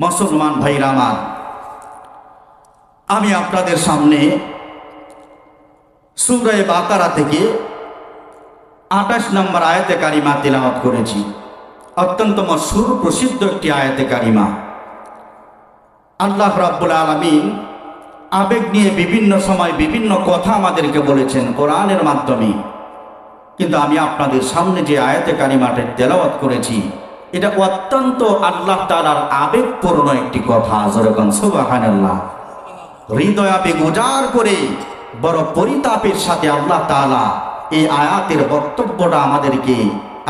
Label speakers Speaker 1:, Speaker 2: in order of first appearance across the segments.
Speaker 1: মুসলমান ভাইরা আমি আপনাদের সামনে সুরায় বাকারা থেকে আঠাশ নম্বর আয়াতে কারিমা তেলাওয়াত করেছি। অত্যন্ত মশুর প্রসিদ্ধ একটি আয়াতে কারিমা। আল্লাহ রাব্বুল আলমিন আবেগ নিয়ে বিভিন্ন সময় বিভিন্ন কথা আমাদেরকে বলেছেন কোরআনের মাধ্যমে। কিন্তু আমি আপনাদের সামনে যে আয়াতে কারিমাটা তেলাওয়াত করেছি এটা অত্যন্ত আল্লাহ তালার আবেগপূর্ণ একটি কথা যেরকম সুবাহান আল্লাহ হৃদয় আবেগ উজাড় করে বড় পরিতাপের সাথে আল্লাহ তালা এই আয়াতের বক্তব্যটা আমাদেরকে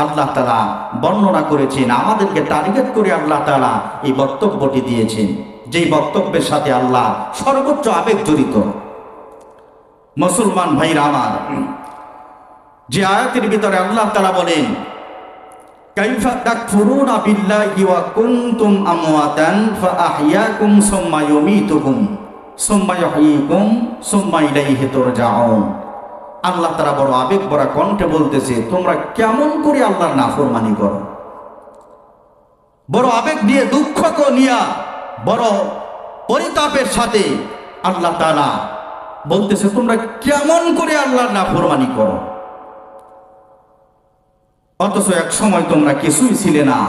Speaker 1: আল্লাহ তালা বর্ণনা করেছেন, আমাদেরকে টার্গেট করে আল্লাহ তালা এই বক্তব্যটি দিয়েছেন। যেই বক্তব্যের সাথে আল্লাহ সর্বোচ্চ আবেগ জড়িত। মুসলমান ভাইরা আমার, যে আয়াতের ভিতরে আল্লাহ তালা বলেন আল্লাহ তারা বড় আবেগ ভরা কণ্ঠে বলতেছে, তোমরা কেমন করে আল্লাহর নাফরমানি করো? বড় আবেগ দিয়ে দুঃখকে নিয়া, বড় পরিতাপের সাথে আল্লাহ তাআলা বলতেছে, তোমরা কেমন করে আল্লাহর নাফরমানি করো? অথচ এক সময় তোমরা কিছুই ছিলে না।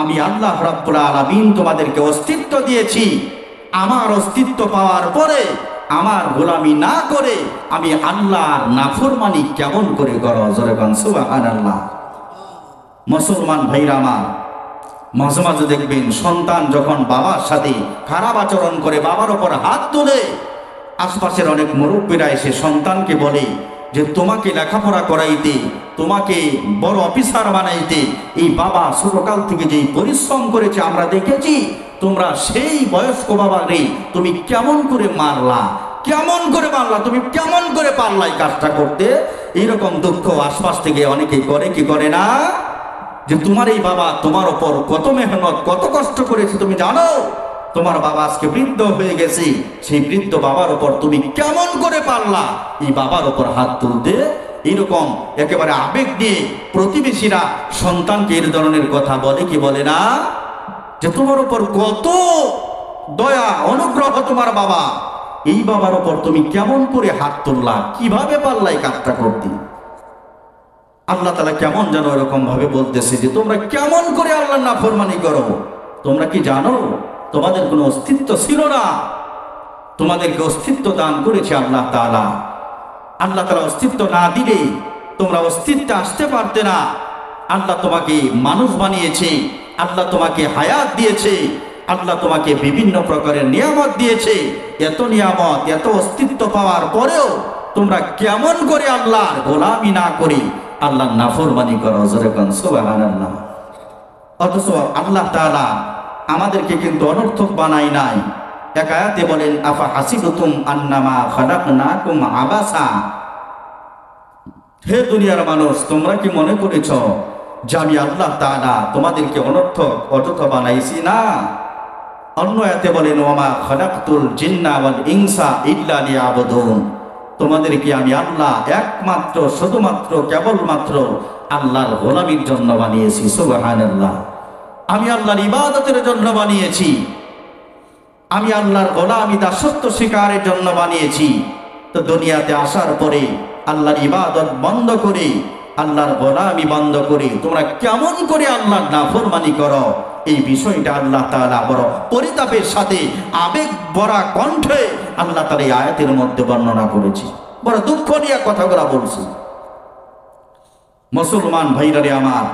Speaker 1: আমি আল্লাহ রাব্বুল আলামিন তোমাদেরকে অস্তিত্ব দিয়েছি। আমার অস্তিত্ব পাওয়ার পরে আমার গোলামি না করে আমি আল্লাহর নাফরমানি কেমন করে করো? জোরেবান সুবাহান আল্লাহ মুসলমান ভাইরা আমার, মাঝে মাঝে দেখবেন সন্তান যখন বাবার সাথে খারাপ আচরণ করে বাবার ওপর হাত তোলে, আশপাশের অনেক মুরব্বীরা এসে সন্তানকে বলে যে তোমাকে লেখাপড়া করাইতে, তোমাকে বড় অফিসার বানাইতে, এই বাবা ছোটকাল থেকে যেই পরিশ্রম করেছে আমরা দেখেছি, তোমরা সেই বয়স্ক বাবা রে, তুমি কেমন করে মারলা, কেমন করে মারলা, তুমি কেমন করে পারলা এই কাজটা করতে? এইরকম দুঃখ আশপাশ থেকে অনেকেই করে, কি করে না? যে তোমার এই বাবা তোমার ওপর কত মেহনত, কত কষ্ট করেছে, তুমি জানো? তোমার বাবা আজকে বৃদ্ধ হয়ে গেছে। সেই বৃদ্ধ বাবার ওপর তুমি কেমন করে পারলা? এই বাবার ওপর হাত তুলতে এইরকম একেবারে আবেগ নিয়ে প্রতিবেশীরা সন্তানকে এই ধরনের কথা বলে কি বলে না? যে তোমার ওপর কত দয়া, অনুগ্রহ তোমার বাবা। এই বাবার ওপর তুমি কেমন করে হাত তুললা? কীভাবে পারলা এই কাজটা করতে? আল্লাহ তালা কেমন যেন এরকম ভাবে বলতেছে যে, তোমরা কেমন করে আল্লাহ না ফরমানি করো? তোমরা কি জানো তোমাদের কোনো অস্তিত্ব ছিল না। তোমাদেরকে অস্তিত্ব দান করেছে আল্লাহ তালা আল্লাহ তালা অস্তিত্ব না দিলে তোমরা অস্তিত্বে আসতে পারতে না। আল্লাহ তোমাকে মানুষ বানিয়েছে, আল্লাহ তোমাকে হায়াত দিয়েছে, আল্লাহ তোমাকে বিভিন্ন প্রকারের নিয়ামত দিয়েছে। এত নিয়ামত, এত অস্তিত্ব পাওয়ার পরেও তোমরা কেমন করে আল্লাহর গোলামি না করে আল্লাহ নাফরমানি করো? সুবহানাল্লাহ। অথচ আল্লাহ তাআলা আমাদেরকে কিন্তু অনর্থক বানাই নাই। এক আয়াতে বলেন, আফা হাসি হাসিবতুম আন্নামা খালাকনাকুম আবাসা? হে দুনিয়ার মানুষ, তোমরা কি মনে করেছ যে আমি আল্লাহ তাআলা তোমাদেরকে অনর্থক অযথা বানাইছি না? অন্য এতে বলেন ওমা খালাকতুল জিন্না ওয়াল ইনসা ইল্লা লিয়াবুদুন। তোমাদেরকে আমি আল্লাহ একমাত্র, শুধুমাত্র, কেবলমাত্র আল্লাহর গোলামির জন্য বানিয়েছি? সুবহানাল্লাহ। আমি আল্লাহর ইবাদতের জন্য বানিয়েছি। আমি আল্লাহর গোলামি দাসত্ব শিকারের জন্য বানিয়েছি। তো দুনিয়াতে আসার পরে আল্লাহর ইবাদত বন্ধ করে, আল্লাহর গোলামি বন্ধ করে তোমরা কেমন করে আল্লাহর নাফরমানি করো? এই বিষয়টা আল্লাহ তালা বড় পরিতাপের সাথে আবেগ ভরা কণ্ঠে আল্লাহ তার এই আয়াতের মধ্যে বর্ণনা করেছি। বড় দুঃখ নিয়ে কথাগুলা বলছি। মুসলমান ভাইরারে আমার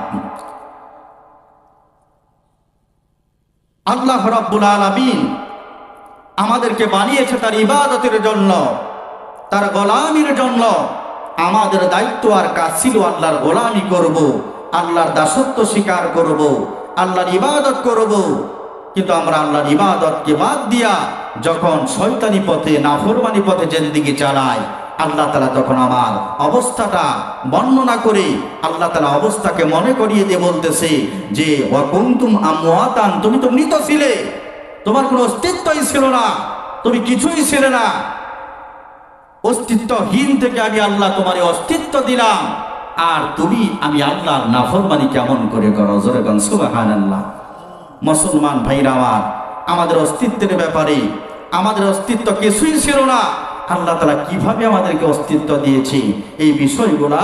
Speaker 1: আল্লাহ রাব্বুল আলামিন আমাদেরকে বানিয়েছে তার ইবাদতের জন্য, তার গোলামির জন্য। আমাদের দায়িত্ব আর কাজ ছিল আল্লাহর গোলামি করব, আল্লাহর দাসত্ব স্বীকার করব, আল্লাহর ইবাদত করব। কিন্তু আমরা আল্লাহর ইবাদতকে বাদ দিয়া যখন শয়তানি পথে, নাফরমানি পথে জেন্দিগি চালাই আল্লাহ তালা তখন আমার অবস্থাটা বর্ণনা করে আল্লাহ তালা অবস্থাকে মনে করিয়ে দিয়ে বলতেছে যে ওয়াকুন্তুম আমওয়াতান তুমি তো মৃত ছিলে তোমার কোনো অস্তিত্বই ছিল না তুমি কিছুই ছিলে না অস্তিত্বহীন থেকে আমি আল্লাহ তোমার অস্তিত্ব দিলাম আর তুমি আমি আল্লাহর নাফরমানি কেমন করে করো? জোরে সুবাহান আল্লাহ মুসলমান ভাইরা আমার, আমাদের অস্তিত্বের ব্যাপারে আমাদের অস্তিত্ব কিছুই ছিল না। আল্লাহ তালা কীভাবে আমাদেরকে অস্তিত্ব দিয়েছে? এই বিষয়গুলা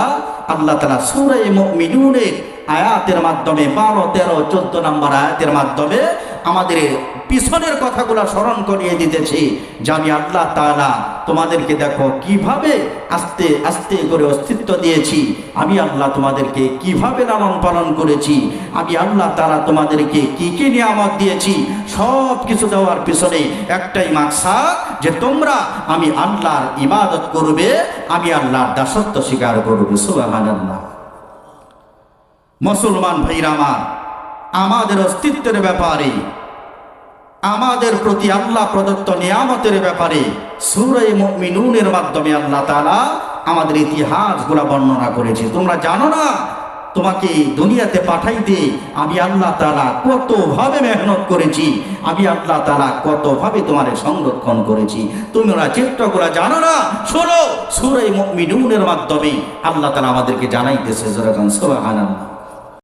Speaker 1: আল্লাহ তালা সুরে মিনুনের আয়াতের মাধ্যমে, বারো, তেরো, চোদ্দ নম্বর আয়াতের মাধ্যমে আমাদের পিছনের কথাগুলো স্মরণ করিয়ে দিতেছি যে আমি আল্লাহ তালা তোমাদেরকে দেখো কীভাবে আস্তে আস্তে করে অস্তিত্ব দিয়েছি। আমি আল্লাহ তোমাদেরকে কীভাবে লালন পালন করেছি। আমি আল্লাহ তালা তোমাদেরকে কি কি নিয়ামত দিয়েছি। সব কিছু দেওয়ার পিছনে একটাই মাকসা যে তোমরা আমি আল্লাহর ইবাদত করবে, আমি আল্লাহর দাসত্ব স্বীকার করবে। সুবহানাল্লাহ। মুসলমান ভাইরা আমার, আমাদের অস্তিত্বের ব্যাপারে আমাদের প্রতি আল্লাহ প্রদত্ত নিয়ামতের ব্যাপারে সুরাই মিনুনের মাধ্যমে আল্লাহ তালা আমাদের ইতিহাসগুলা বর্ণনা করেছে। তোমরা জানো না? তোমাকে দুনিয়াতে পাঠাইতে আমি আল্লাহ তালা কতভাবে মেহনত করেছি, আমি আল্লাহ তালা কতভাবে তোমার সংরক্ষণ করেছি। তোমরা চিত্রগুলা জানো না? শোনো সুরাই মিনুনের মাধ্যমে আল্লাহ তালা আমাদেরকে জানাইতেছে যেরকম সোহান আল্লাহ